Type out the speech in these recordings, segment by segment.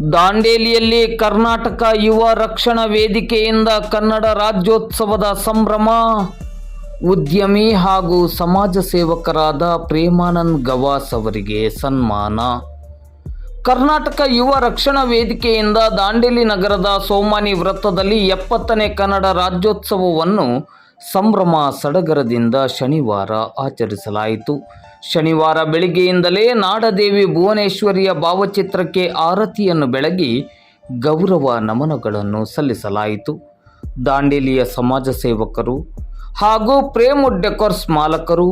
ದಾಂಡೇಲಿಯಲ್ಲಿ ಕರ್ನಾಟಕ ಯುವ ರಕ್ಷಣಾ ವೇದಿಕೆಯಿಂದ ಕನ್ನಡ ರಾಜ್ಯೋತ್ಸವದ ಸಂಭ್ರಮ. ಉದ್ಯಮಿ ಹಾಗೂ ಸಮಾಜ ಸೇವಕರಾದ ಪ್ರೇಮಾನಂದ್ ಗವಾಸ್ ಅವರಿಗೆ ಸನ್ಮಾನ. ಕರ್ನಾಟಕ ಯುವ ರಕ್ಷಣಾ ವೇದಿಕೆಯಿಂದ ದಾಂಡೇಲಿ ನಗರದ ಸೋಮಾನಿ ವೃತ್ತದಲ್ಲಿ ಎಪ್ಪತ್ತನೇ ಕನ್ನಡ ರಾಜ್ಯೋತ್ಸವವನ್ನು ಸಂಭ್ರಮ ಸಡಗರದಿಂದ ಶನಿವಾರ ಆಚರಿಸಲಾಯಿತು. ಶನಿವಾರ ಬೆಳಿಗ್ಗೆಯಿಂದಲೇ ನಾಡದೇವಿ ಭುವನೇಶ್ವರಿಯ ಭಾವಚಿತ್ರಕ್ಕೆ ಆರತಿಯನ್ನು ಬೆಳಗಿ ಗೌರವ ನಮನಗಳನ್ನು ಸಲ್ಲಿಸಲಾಯಿತು. ದಾಂಡೇಲಿಯ ಸಮಾಜ ಸೇವಕರು ಹಾಗೂ ಪ್ರೇಮ್ ಡೆಕೋರ್ಸ್ ಮಾಲಕರು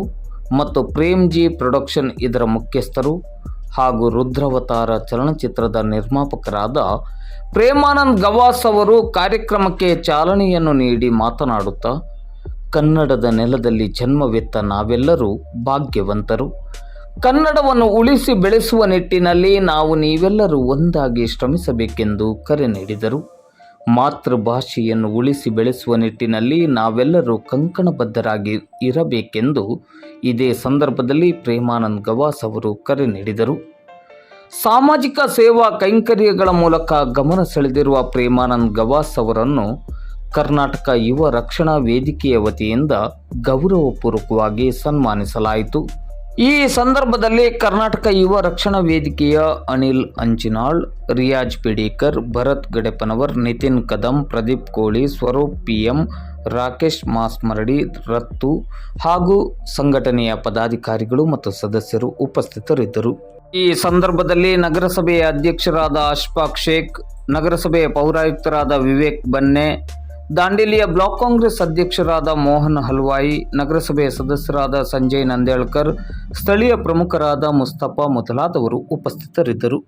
ಮತ್ತು ಪ್ರೇಮ್ಜಿ ಪ್ರೊಡಕ್ಷನ್ ಇದರ ಮುಖ್ಯಸ್ಥರು ಹಾಗೂ ರುದ್ರಾವತಾರ ಚಲನಚಿತ್ರದ ನಿರ್ಮಾಪಕರಾದ ಪ್ರೇಮಾನಂದ್ ಗವಾಸ್ ಅವರು ಕಾರ್ಯಕ್ರಮಕ್ಕೆ ಚಾಲನೆಯನ್ನು ನೀಡಿ ಮಾತನಾಡುತ್ತಾ ಕನ್ನಡದ ನೆಲದಲ್ಲಿ ಜನ್ಮವೆತ್ತ ನಾವೆಲ್ಲರೂ ಭಾಗ್ಯವಂತರು. ಕನ್ನಡವನ್ನು ಉಳಿಸಿ ಬೆಳೆಸುವ ನಿಟ್ಟಿನಲ್ಲಿ ನಾವು ನೀವೆಲ್ಲರೂ ಒಂದಾಗಿ ಶ್ರಮಿಸಬೇಕೆಂದು ಕರೆ ನೀಡಿದರು. ಮಾತೃಭಾಷೆಯನ್ನು ಉಳಿಸಿ ಬೆಳೆಸುವ ನಿಟ್ಟಿನಲ್ಲಿ ನಾವೆಲ್ಲರೂ ಕಂಕಣಬದ್ಧರಾಗಿ ಇರಬೇಕೆಂದು ಇದೇ ಸಂದರ್ಭದಲ್ಲಿ ಪ್ರೇಮಾನಂದ್ ಗವಾಸ್ ಅವರು ಕರೆ ನೀಡಿದರು. ಸಾಮಾಜಿಕ ಸೇವಾ ಕೈಂಕರ್ಯಗಳ ಮೂಲಕ ಗಮನ ಸೆಳೆದಿರುವ ಪ್ರೇಮಾನಂದ್ ಗವಾಸ್ ಅವರನ್ನು ಕರ್ನಾಟಕ ಯುವ ರಕ್ಷಣಾ ವೇದಿಕೆಯ ವತಿಯಿಂದ ಗೌರವಪೂರ್ವಕವಾಗಿ ಸನ್ಮಾನಿಸಲಾಯಿತು. ಈ ಸಂದರ್ಭದಲ್ಲಿ ಕರ್ನಾಟಕ ಯುವ ರಕ್ಷಣಾ ವೇದಿಕೆಯ ಅನಿಲ್ ಅಂಚಿನಾಳ್, ರಿಯಾಜ್ ಪಿಡೀಕರ್, ಭರತ್ ಗಡೆಪನವರ್, ನಿತಿನ್ ಕದಂ, ಪ್ರದೀಪ್ ಕೋಳಿ, ಸ್ವರೂಪ್ ಪಿಎಂ, ರಾಕೇಶ್ ಮಾಸ್ಮರಡಿ, ರತ್ತು ಹಾಗೂ ಸಂಘಟನೆಯ ಪದಾಧಿಕಾರಿಗಳು ಮತ್ತು ಸದಸ್ಯರು ಉಪಸ್ಥಿತರಿದ್ದರು. ಈ ಸಂದರ್ಭದಲ್ಲಿ ನಗರಸಭೆಯ ಅಧ್ಯಕ್ಷರಾದ ಅಶ್ಫಾಕ್ ಶೇಖ್, ನಗರಸಭೆಯ ಪೌರಾಯುಕ್ತರಾದ ವಿವೇಕ್ ಬನ್ನೆ ದಾಂಡೇಲಿಯ ಬ್ಲಾಕ್ ಕಾಂಗ್ರೆಸ್ ಅಧ್ಯಕ್ಷರಾದ ಮೋಹನ್ ಹಲ್ವಾಯಿ ನಗರಸಭೆಯ ಸದಸ್ಯರಾದ ಸಂಜಯ್ ನಂದೇಳ್ಕರ್, ಸ್ಥಳೀಯ ಪ್ರಮುಖರಾದ ಮುಸ್ತಫಾ ಮೊದಲಾದವರು ಉಪಸ್ಥಿತರಿದ್ದರು.